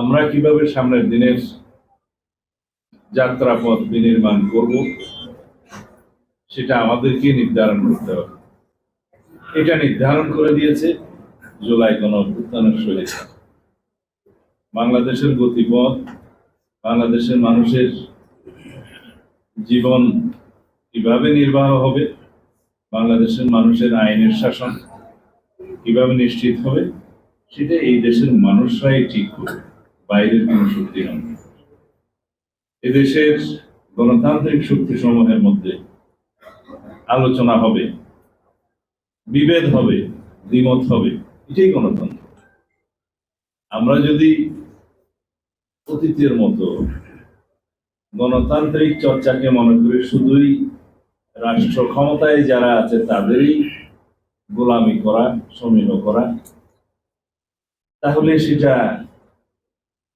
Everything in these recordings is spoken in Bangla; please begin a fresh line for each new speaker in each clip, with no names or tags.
আমরা কীভাবে সামনের দিনের যাত্রাপথ বিনির্মাণ করব, সেটা আমাদেরকে নির্ধারণ করতে হবে। এটা নির্ধারণ করে দিয়েছে জুলাই গণ অভ্যুত্থানের শৈলী বাংলাদেশের গতিপথ, বাংলাদেশের মানুষের জীবন কীভাবে নির্বাহ হবে, বাংলাদেশের মানুষের আইনের শাসন কীভাবে নিশ্চিত হবে, সেটা এই দেশের মানুষরাই ঠিক করবে। বাইরের কোন শক্তি নয় এদেশের গণতান্ত্রিক শক্তি সমূহের মধ্যে আলোচনা হবে, বিভেদ হবে, দ্বিমত হবে, এটাই গণতন্ত্র। আমরা যদি অতীতের মতো গণতান্ত্রিক চর্চাকে মনে করি শুধুই রাষ্ট্র ক্ষমতায় যারা আছে তাদেরই গোলামি করা, সমীহ করা, তাহলে সেটা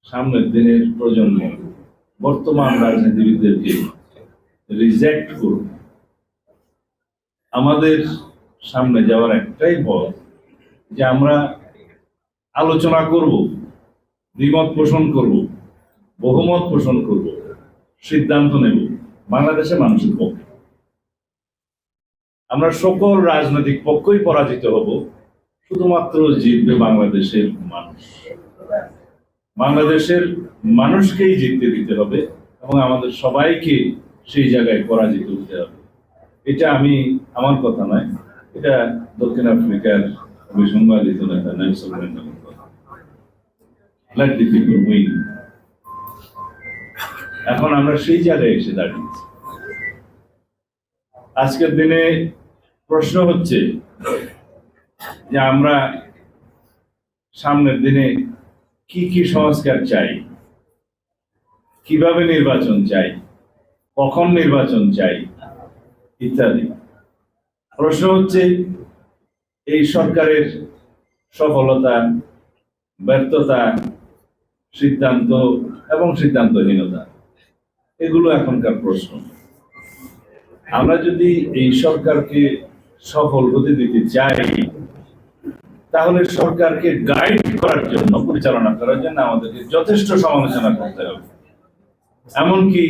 সামনের দিনের প্রজন্ম, বর্তমান রাজনীতিবিদদেরকে রিজেক্ট করবে আমাদের সামনে যাওয়ার একটাই পথ যে আমরা আলোচনা করব, দ্বিমত পোষণ করব, বহুমত পোষণ করব, সিদ্ধান্ত নেব, বাংলাদেশের মানুষের পক্ষে। আমরা সকল রাজনৈতিক পক্ষই পরাজিত হব, শুধুমাত্র জিতবে বাংলাদেশের মানুষ। বাংলাদেশের মানুষকেই জিততে দিতে হবে এবং আমাদের সবাইকে সেই জায়গায় পরাজিত হতে হবে। এটা আমি, আমার কথা নয়, এটা দক্ষিণ আফ্রিকার বিসংবাদিত নেতা নেলসন ম্যান্ডেলার কথা। Let the people win. এখন আমরা সেই জায়গায় এসে দাঁড়িয়েছি। আজকের দিনে প্রশ্ন হচ্ছে যে আমরা সামনের দিনে কি কি সংস্কার চাই? কীভাবে নির্বাচন চাই? কখন নির্বাচন চাই? ইত্যাদি। প্রশ্ন হচ্ছে, এই সরকারের সফলতা, ব্যর্থতা, সিদ্ধান্ত এবং সিদ্ধান্তহীনতা, এগুলো এখনকার প্রশ্ন। আমরা যদি এই সরকারকে সফল হতে দিতে চাই তাহলে সরকারকে গাইড করার জন্য, পরিচালনা করার জন্য আমাদেরকে যথেষ্ট সমালোচনা করতে হবে। এমনকি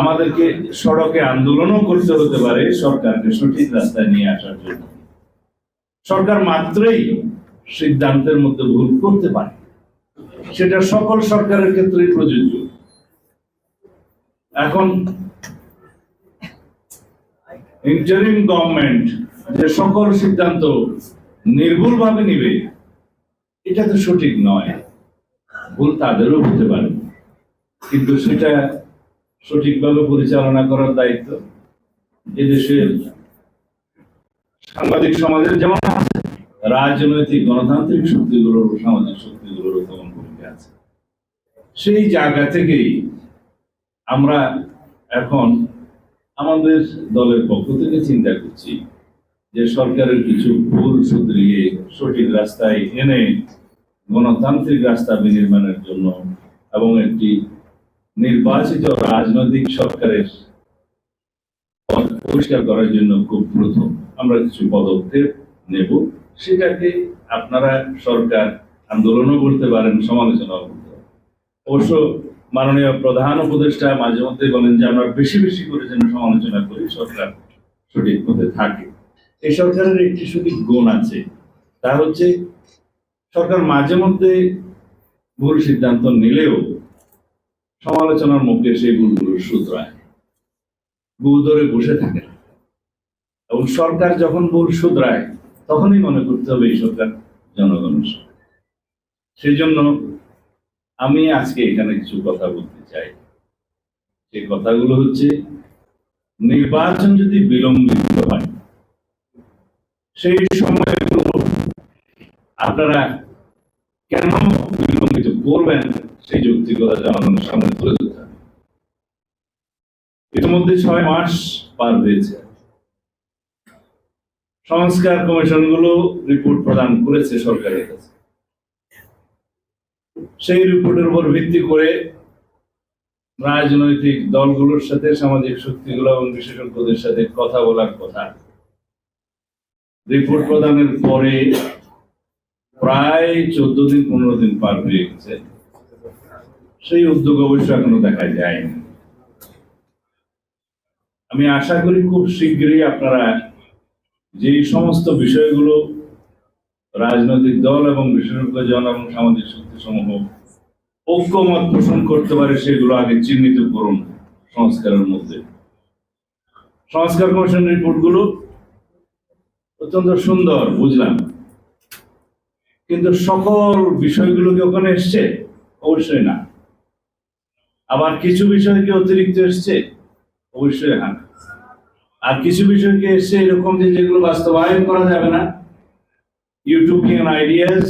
আমাদেরকে সড়কে আন্দোলনও করতে হতে পারে সরকারকে সঠিক রাস্তায় নিয়ে আসার জন্য। সরকার মাত্রই সিদ্ধান্তের মধ্যে ভুল করতে পারে। সেটা সকল সরকারের ক্ষেত্রেই প্রযোজ্য। এখন ইন্টারিম গভর্নমেন্ট যে সকল সিদ্ধান্ত নির্ভুলভাবে নিবে, এটা তো সঠিক নয়। ভুল তাদেরও হতে পারে। কিন্তু সেটা সঠিকভাবে পরিচালনা করার দায়িত্ব এদেশের সাংবাদিক সমাজের যেমন আছে, রাজনৈতিক গণতান্ত্রিক শক্তিগুলোর সামাজিক শক্তিগুলোরও তেমন ভূমিকা আছে। সেই জায়গা থেকেই আমরা এখন আমাদের দলের পক্ষ থেকে চিন্তা করছি যে সরকারের কিছু ভুল শুধরিয়ে সঠিক রাস্তায় এনে গণতান্ত্রিক রাস্তা বিনির্মাণের জন্য এবং একটি নির্বাচিত রাজনৈতিক সরকারের পরিষ্কার করার জন্য খুব দ্রুত আমরা কিছু পদক্ষেপ নেব। সেটাকে আপনারা সরকার আন্দোলনও করতে পারেন, সমালোচনাও করতে পারেন। অবশ্য মাননীয় প্রধান উপদেষ্টা মাঝে মধ্যে বলেন যে আমরা বেশি বেশি করে যেন সমালোচনা করি, সরকার সঠিক পথে থাকে। এই সরকারের একটি সঠিক গুণ আছে। তা হচ্ছে, সরকার মাঝে মধ্যে ভুল সিদ্ধান্ত নিলেও সমালোচনার মুখে সেই ভুলগুলো শুধরায়। ভুল ধরে বসে থাকে না। এবং সরকার যখন ভুল শুধরায়, তখনই মনে করতে হবে এই সরকার জনগণের সেই জন্য আমি আজকে এখানে কিছু কথা বলতে চাই। সেই কথাগুলো হচ্ছে, নির্বাচন যদি বিলম্বিত সেই সময়গুলো আপনারা কেন বিলম্বিত করবেন সেই যৌক্তিকতা জনগণের সামনে তুলে ধরতে ইতিমধ্যে ছয় মাস পার হয়েছে। সংস্কার কমিশনগুলো রিপোর্ট প্রদান করেছে সরকারের কাছে। সেই রিপোর্টের উপর ভিত্তি করে রাজনৈতিক দলগুলোর সাথে সামাজিক শক্তিগুলো এবং বিশেষজ্ঞদের সাথে কথা বলার কথা রিপোর্ট প্রদানের পরে প্রায় চোদ্দ দিন, পনেরো দিন পার হয়ে গেছে। সেই উদ্যোগ অবশ্য এখনও দেখা যায়নি। আমি আশা করি খুব শীঘ্রই আপনারা যে সমস্ত বিষয়গুলো রাজনৈতিক দল এবং বিশেষজ্ঞ জন এবং সামাজিক শক্তি সমূহ ঐক্যমত পোষণ করতে পারে, সেগুলো আগে চিহ্নিত করুন সংস্কারের মধ্যে। সংস্কার কমিশন রিপোর্টগুলো অত্যন্ত সুন্দর, বুঝলাম। কিন্তু সকল বিষয়গুলো কি ওখানে এসছে? অবশ্যই না। আবার কিছু বিষয় কি অতিরিক্ত এসছে? অবশ্যই হ্যাঁ আর কিছু বিষয় কি এসছে এরকম যে যেগুলো বাস্তবায়ন করা যাবে না? ইউটোপিয়ান আইডিয়াস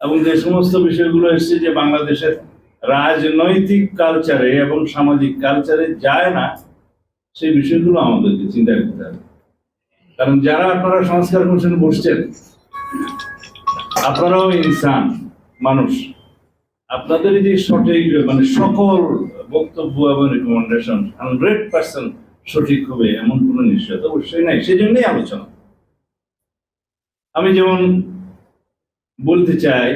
এবং যে সমস্ত বিষয়গুলো এসছে যে বাংলাদেশের রাজনৈতিক কালচারে এবং সামাজিক কালচারে যায় না, সেই বিষয়গুলো আমাদেরকে চিন্তা করতে হবে। কারণ যারা আপনারা সংস্কার কমিশনে বসছেন, আপনারাও ইনসান, মানুষ। আপনাদের যে সঠিক মানে সকল বক্তব্য এবং রিকমেন্ডেশন হান্ড্রেড পার্সেন্ট সঠিক হবে, এমন কোনো নিশ্চয়তা অবশ্যই নাই। সেই জন্যই আলোচনা। আমি যেমন বলতে চাই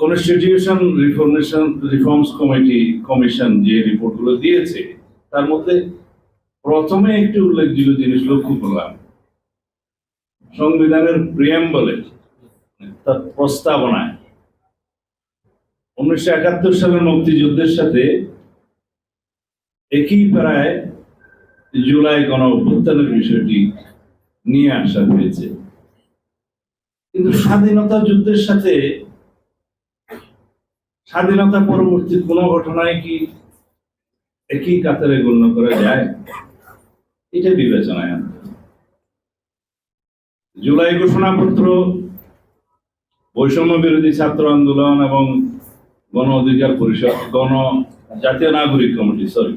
constitution reformation reforms committee commission যে রিপোর্টগুলো দিয়েছে, তার মধ্যে প্রথমে একটি উল্লেখযোগ্য জিনিস লক্ষ্য করলাম। সংবিধানের প্রিয়াম্বলে তার প্রস্তাবনায় উনিশশো একাত্তর সালের মুক্তিযুদ্ধের সাথে একই প্রায় জুলাই গণ অভ্যুত্থানের বিষয়টি নিয়ে আসা হয়েছে। কিন্তু স্বাধীনতা যুদ্ধের সাথে স্বাধীনতা পরবর্তী কোন ঘটনায় কি একই কাতারে গণ্য করা যায়? এটা বিবেচনায় আনতে। জুলাই ঘোষণাপত্র বৈষম্য বিরোধী ছাত্র আন্দোলন এবং গণ অধিকার পরিষদ গণ জাতীয় নাগরিক কমিটি সরি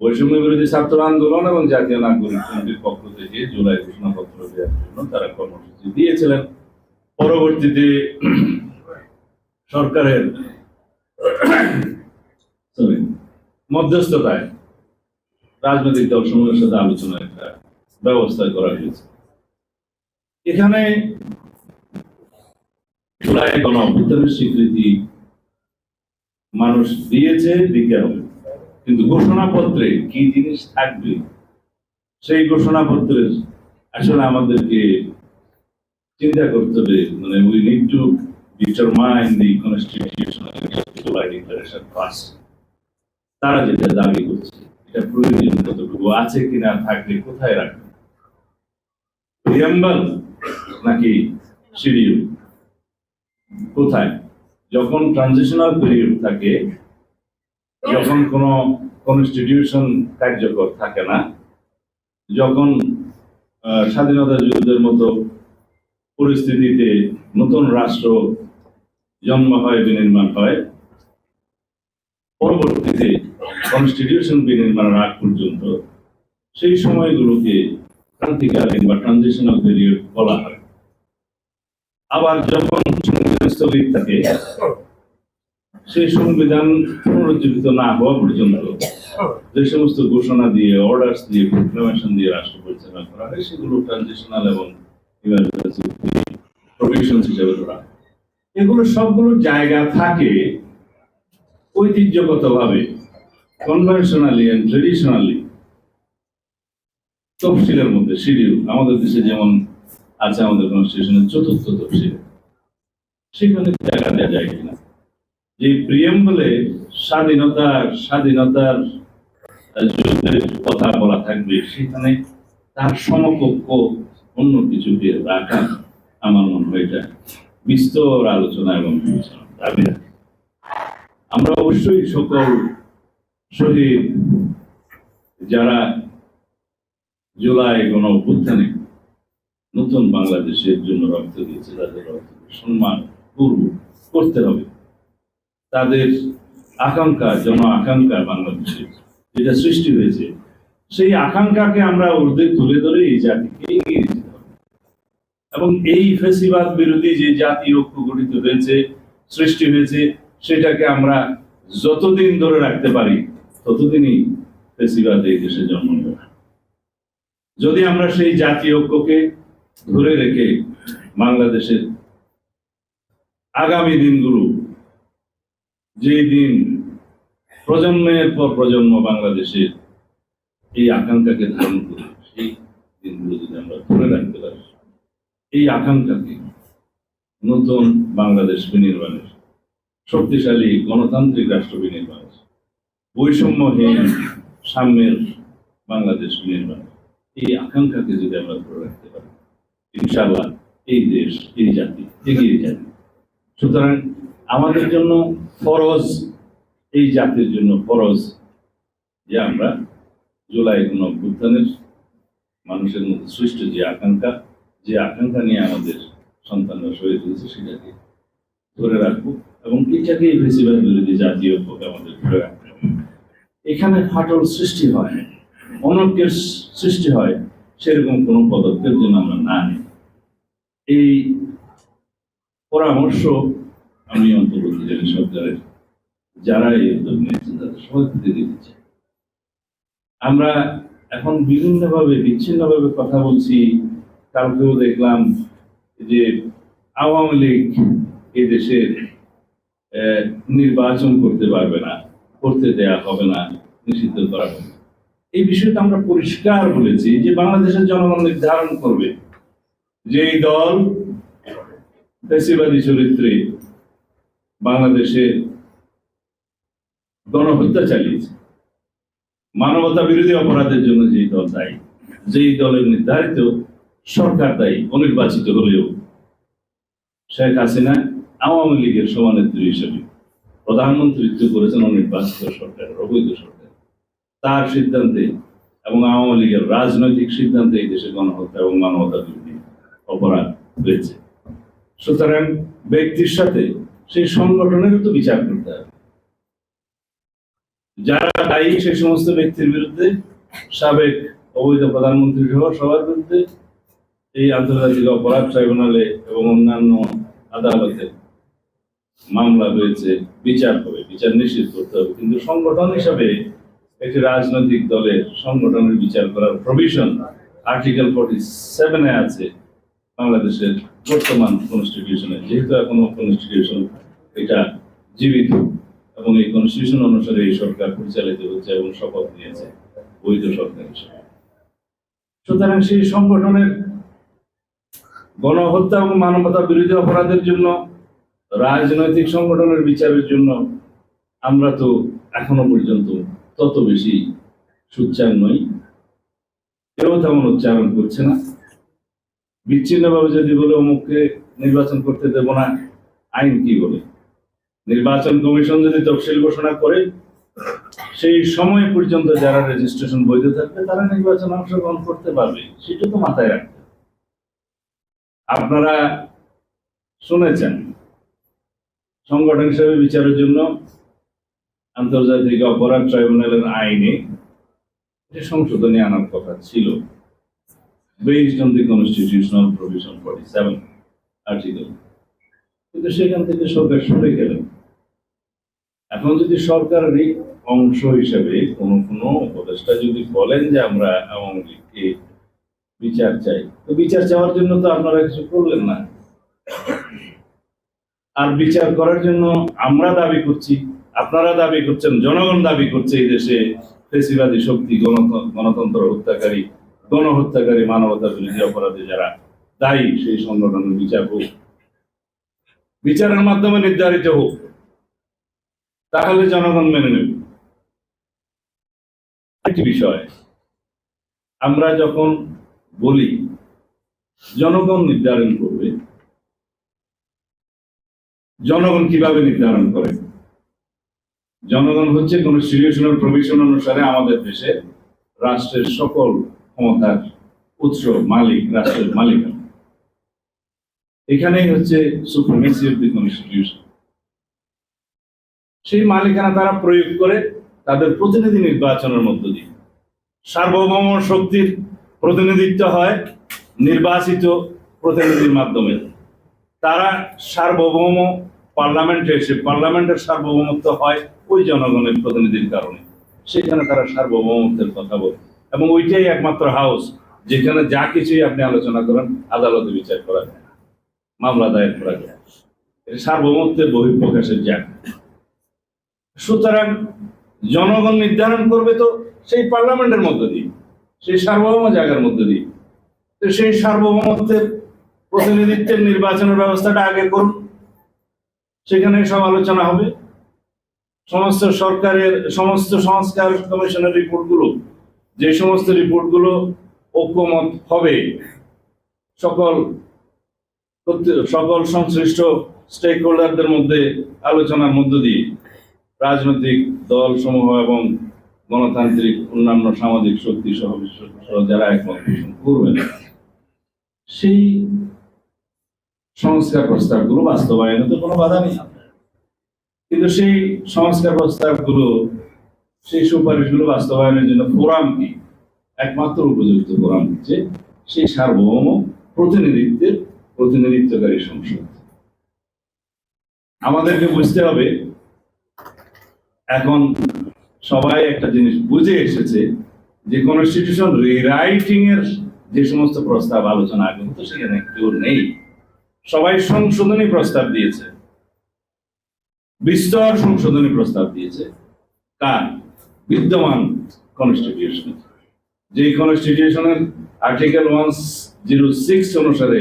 বৈষম্য বিরোধী ছাত্র আন্দোলন এবং জাতীয় নাগরিক কমিটির পক্ষ থেকে জুলাই ঘোষণাপত্র দেওয়ার জন্য তারা কর্মসূচি দিয়েছিলেন পরবর্তীতে সরকারের sorry, মধ্যস্থতায় রাজনৈতিক দল সমূহের সাথে আলোচনা একটা ব্যবস্থা করা হয়েছে। এখানে গণ অভ্যুত্থানের স্বীকৃতি মানুষ দিয়েছে দিতে হবে কিন্তু ঘোষণাপত্রে কি জিনিস থাকবে, সেই ঘোষণাপত্রের আসলে আমাদেরকে চিন্তা করতে হবে। মানে we need to determine the তারা যেটা দাবি করছে। এটা প্রয়োজন কতটুকু আছে কিনা থাকলে কোথায় রাখবে প্রিয়াম্বল নাকি শিডিউল কোথায়? যখন ট্রানজিশনাল পিরিয়ড থাকে, যখন কোনো কনস্টিটিউশন কার্যকর থাকে না, যখন স্বাধীনতা যুদ্ধের মতো পরিস্থিতিতে নতুন রাষ্ট্র জন্ম হয়, বিনির্মাণ হয়, পরবর্তীতে কনস্টিটিউশন বিনির্মাণের আগ পর্যন্ত সেই সময়গুলোকে ক্রান্তিকালীন বা ট্রানজিশনাল পিরিয়ড বলা হয়। আবার যখন সংবিধান স্থগিত থাকে, সেই সংবিধান পুনরুজ্জীবিত না হওয়া পর্যন্ত যে সমস্ত ঘোষণা দিয়ে অর্ডার দিয়ে প্রোক্লামেশন দিয়ে রাষ্ট্র পরিচালনা করা হয়, সেগুলো ট্রানজিশনাল এবং প্রভিশনস হিসেবে ধরা এগুলো সবগুলো জায়গা থাকে ঐতিহ্যগতভাবে। কনভেনশনালি এন্ড ট্রেডিশনালি তফসিলের মধ্যে শিডিউল আমাদের দেশে যেমন আছে আমাদের কনস্টিটিউশনের চতুর্থ তফসিল সেখানে জায়গা দেওয়া যায় কিনা যে প্রিয়াম্বলে স্বাধীনতা স্বাধীনতার আহ, যুদ্ধের কথা বলা থাকবে সেখানে তার সমকক্ষ অন্য কিছুকে রাখা আমার মনে হয় এটা বিস্তর আলোচনা এবং রাখে। আমরা অবশ্যই সকল শহীদ, যারা জুলাই গণ অভ্যুত্থানে নতুন বাংলাদেশের জন্য রক্ত দিয়েছে, তাদের সম্মান করব করতে হবে। তাদের আকাঙ্ক্ষা, জন আকাঙ্ক্ষা বাংলাদেশে যেটা সৃষ্টি হয়েছে, সেই আকাঙ্ক্ষাকে আমরা ঊর্ধ্বে তুলে ধরে এই জাতিকে এগিয়ে যেতে হবে। এবং এই ফেসিবাদ বিরোধী যে জাতি ঐক্য গঠিত হয়েছে, সৃষ্টি হয়েছে, সেটাকে আমরা যতদিন ধরে রাখতে পারি ততদিনই ফেসিবাদ এই দেশে জন্ম নেবে। যদি আমরা সেই জাতীয় ঐক্যকে ধরে রেখে বাংলাদেশের আগামী দিনগুলো যে দিন প্রজন্মের পর প্রজন্ম বাংলাদেশের এই আকাঙ্ক্ষাকে ধারণ করে সেই দিনগুলো যদি আমরা ধরে রাখতে পারি, এই আকাঙ্ক্ষাকে নতুন বাংলাদেশ বিনির্মাণের শক্তিশালী গণতান্ত্রিক রাষ্ট্র বিনির্মাণের বৈষম্যহীন সাম্যের বাংলাদেশ নির্মাণ। এই আকাঙ্ক্ষাকে যদি আমরা ধরে রাখতে পারি, ইনশাআল্লাহ এই দেশ, এই জাতি এগিয়ে যাবে। সুতরাং আমাদের জন্য ফরজ, এই জাতির জন্য ফরজ যে আমরা জুলাই গণ অভ্যুত্থানের মানুষের মধ্যে সৃষ্ট যে আকাঙ্ক্ষা যে আকাঙ্ক্ষা নিয়ে আমাদের সন্তানরা শহীদ হয়েছে সেটাকে ধরে রাখব এবং এটাকে বেশিরভাগ বিরোধী জাতীয় ঐক্যকে আমাদের ধরে রাখতে হবে। এখানে ফাটল সৃষ্টি হয় অনৈক্যের সৃষ্টি হয় সেরকম কোনো পদক্ষেপ যেন আমরা না নিই। এই পরামর্শ আমি অন্তর্বর্তীকালীন সরকারের যারা এই উদ্যোগ নিয়েছেন তাদের সবাইকে দিতে চাই আমরা এখন বিভিন্নভাবে বিচ্ছিন্নভাবে কথা বলছি। কালকেও দেখলাম যে আওয়ামী লীগ এই দেশের আহ, নির্বাচন করতে পারবে না। করতে দেয়া হবে না, নিষিদ্ধ করা হবে। এই বিষয়টা আমরা পরিষ্কার বলেছি যে বাংলাদেশের জনগণ নির্ধারণ করবে যে এই দল চরিত্রে বাংলাদেশে গণহত্যা চালিয়েছে। মানবতা বিরোধী অপরাধের জন্য যেই দল দায়ী, যেই দলের নির্ধারিত সরকার দায়ী, অনির্বাচিত হলেও শেখ হাসিনা আওয়ামী লীগের সমানেত্রী হিসেবে প্রধানমন্ত্রীত্ব করেছেন অনির্বাচিত সরকারের, অবৈধ সরকার তার সিদ্ধান্তে এবং আওয়ামী লীগের রাজনৈতিক সিদ্ধান্তে এই দেশে গণহত্যা এবং মানবতা বিরোধী অপরাধ হয়েছে। সুতরাং ব্যক্তির সাথে সেই সংগঠনেরও তো বিচার করতে হবে। যারা দায়ী সেই সমস্ত ব্যক্তির বিরুদ্ধে, সাবেক অবৈধ প্রধানমন্ত্রী সহ সবার বিরুদ্ধে এই আন্তর্জাতিক অপরাধ ট্রাইব্যুনালে এবং অন্যান্য আদালতে মামলা রয়েছে, বিচার হবে, বিচার নিশ্চিত করতে হবে। কিন্তু সংগঠন হিসাবে একটি রাজনৈতিক দলের সংগঠনের বিচার করার প্রভিশন আর্টিকেল ফর্টি সেভেনে আছে বাংলাদেশের বর্তমান কনস্টিটিউশনে যেহেতু এখনও কনস্টিটিউশন এটা জীবিত এবং এই কনস্টিটিউশন অনুসারে এই সরকার পরিচালিত হচ্ছে এবং শপথ নিয়েছে বৈধ সরকার হিসেবে। সুতরাং সেই সংগঠনের গণহত্যা এবং মানবতা বিরোধী অপরাধের জন্য রাজনৈতিক সংগঠনের বিচারের জন্য আমরা তো এখনও পর্যন্ত তত বেশি সুচ্চার নই। কেউ তেমন উচ্চারণ করছে না। বিচ্ছিন্নভাবে যদি বলে অমুককে নির্বাচন করতে দেব না, আইন কি বলে? নির্বাচন কমিশন যদি তফসিল ঘোষণা করে, সেই সময় পর্যন্ত যারা রেজিস্ট্রেশন বৈধ থাকবে, তারা নির্বাচন অংশগ্রহণ করতে পারবে। সেটা তো মাথায় রাখতে আপনারা শুনেছেন সংগঠন হিসেবে বিচারের জন্য আন্তর্জাতিক অপরাধ ট্রাইব্যুনালের আইনে সংশোধনী আনার কথা ছিল। Based on the constitutional provision forty seven article কিন্তু সেখান থেকে সরকার সরে গেলেন। এখন যদি সরকারেরই অংশ হিসেবে কোনো কোনো উপদেষ্টা যদি বলেন যে আমরা আওয়ামী লীগকে বিচার চাই, তো বিচার চাওয়ার জন্য তো আপনারা কিছু করলেন না। আর বিচার করার জন্য আমরা দাবি করছি, আপনারা দাবি করছেন, জনগণ দাবি করছে এই দেশে ফেসিবাদী শক্তি গণত- গণতন্ত্র হত্যাকারী, গণহত্যাকারী মানবতা বিরোধী অপরাধে যারা দায়ী সেই সংগঠনের বিচার হোক। বিচারের মাধ্যমে নির্ধারিত হোক, তাহলে জনগণ মেনে নেবে। একটি বিষয়, আমরা যখন বলি, জনগণ নির্ধারণ করবে জনগণ কীভাবে নির্ধারণ করে? জনগণ হচ্ছে কনস্টিটিউশনাল প্রভিশন অনুসারে আমাদের দেশে রাষ্ট্রের সকল ক্ষমতার উৎস মালিক, রাষ্ট্রের মালিকানা। এখানেই হচ্ছে সুপ্রিমেসি অফ দি কনস্টিটিউশন সেই মালিকানা তারা প্রয়োগ করে তাদের প্রতিনিধি নির্বাচনের মধ্য দিয়ে। সার্বভৌম শক্তির প্রতিনিধিত্ব হয় নির্বাচিত প্রতিনিধির মাধ্যমে। তারা সার্বভৌম পার্লামেন্টে এসে পার্লামেন্টের সার্বভৌমত্ব হয় ওই জনগণের প্রতিনিধির কারণে। সেখানে তারা সার্বভৌমত্বের কথা বলে। এবং ওইটাই একমাত্র হাউস, যেখানে যা কিছুই আপনি আলোচনা করেন, আদালতে বিচার করা যায় মামলা দায়ের করা যায় এটা সার্বভৌমত্বের বহিঃপ্রকাশের জায়গা। সুতরাং জনগণ নির্ধারণ করবে তো সেই পার্লামেন্টের মধ্য দিয়ে, সেই সার্বভৌম জায়গার মধ্য দিয়ে। সেই সার্বভৌমত্বের প্রতিনিধিত্বের নির্বাচনের ব্যবস্থাটা আগে করুন। সেখানে সব আলোচনা হবে। সমস্ত সরকারের, সমস্ত সংস্কার কমিশনের রিপোর্টগুলো, যে সমস্ত রিপোর্টগুলো ঐক্যমত হবে, সকল সকল সংশ্লিষ্ট স্টেক হোল্ডারদের মধ্যে আলোচনার মধ্য দিয়ে রাজনৈতিক দল সমূহ এবং গণতান্ত্রিক অন্যান্য সামাজিক শক্তি সহ যারা একমত করবেন, সেই সংস্কার প্রস্তাবগুলো বাস্তবায়নে তো কোনো বাধা নেই। কিন্তু সেই সংস্কার প্রস্তাব প্রস্তাবগুলো, সেই সুপারিশগুলো বাস্তবায়নের জন্য ফোরাম কি? একমাত্র উপযুক্ত ফোরাম হচ্ছে সেই সার্বভৌম প্রতিনিধিত্বের প্রতিনিধিত্বকারী সংসদ। আমাদেরকে বুঝতে হবে, এখন সবাই একটা জিনিস বুঝে এসেছে যে কনস্টিটিউশন রিরাইটিং এর যে সমস্ত প্রস্তাব, আলোচনা আগে হতো সেখানে কেউ নেই। সবাই সংশোধনী প্রস্তাব দিয়েছে। বিস্তর সংশোধনী প্রস্তাব দিয়েছে। কার? বিদ্যমান কনস্টিটিউশন যে কনস্টিটিউশনের আর্টিকেল ওয়ান জিরো সিক্স অনুসারে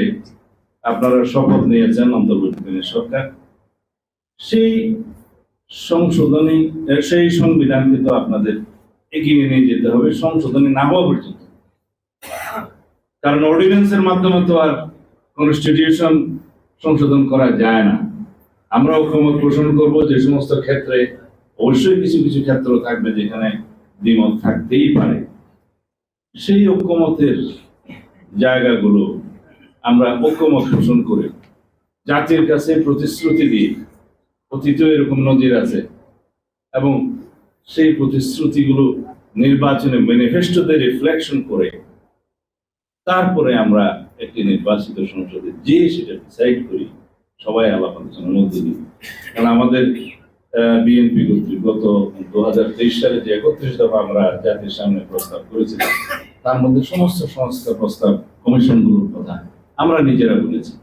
আপনারা শপথ নিয়েছেন অন্তর্বর্তীকালীন সরকার, সেই সংশোধনী সেই সংবিধানকে তো আপনাদের এগিয়ে নিয়ে যেতে হবে, সংশোধনী না হওয়া পর্যন্ত। কারণ অর্ডিন্যান্সের মাধ্যমে তো আর কনস্টিটিউশন সংশোধন করা যায় না। আমরা ঐক্যমত পোষণ করব, যে সমস্ত ক্ষেত্রে অবশ্যই কিছু কিছু ক্ষেত্র থাকবে যেখানে দ্বিমত থাকতেই পারে। সেই ঐক্যমতের জায়গাগুলো আমরা ঐক্যমত পোষণ করে জাতির কাছে প্রতিশ্রুতি দিয়ে অতীত এরকম নজির আছে এবং সেই প্রতিশ্রুতিগুলো নির্বাচনে ম্যানিফেস্টোতে রিফ্লেকশন করে তারপরে আমরা একটি নির্বাচিত সংসদে যে সেটা ডিসাইড করি, সবাই আলাপ আলোচনার মধ্যে দিই। কারণ আমাদের বিএনপি কর্তৃক গত দু হাজার তেইশ সালে যে একত্রিশ দফা আমরা জাতির সামনে প্রস্তাব করেছিলাম, তার মধ্যে সমস্ত সংস্কার প্রস্তাব কমিশনগুলোর কথা আমরা নিজেরা বলেছি।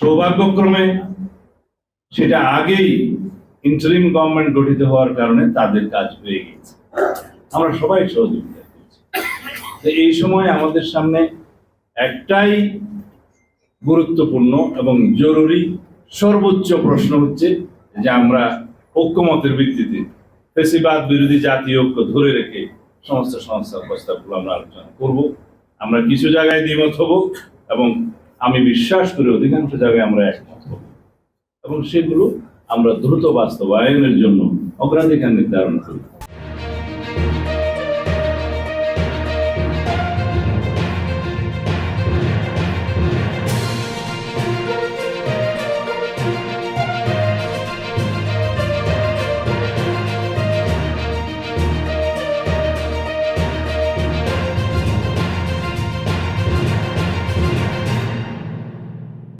সৌভাগ্যক্রমে সেটা আগেই ইন্টারিম গভর্নমেন্ট গঠিত হওয়ার কারণে তাদের কাজ হয়ে গেছে আমরা সবাই সহযোগিতা করছি। এই সময় আমাদের সামনে একটাই গুরুত্বপূর্ণ এবং জরুরি সর্বোচ্চ প্রশ্ন হচ্ছে যে আমরা ঐক্যমতের ভিত্তিতে ফেসিবাদ বিরোধী জাতীয় ঐক্য ধরে রেখে সমস্ত সংস্থার প্রস্তাবগুলো আমরা আলোচনা করব। আমরা কিছু জায়গায় দ্বিমত হব এবং আমি বিশ্বাস করি অধিকাংশ জায়গায় আমরা একমত হব। এবং সেগুলো আমরা দ্রুত বাস্তবায়নের জন্য অগ্রাধিকার নির্ধারণ করি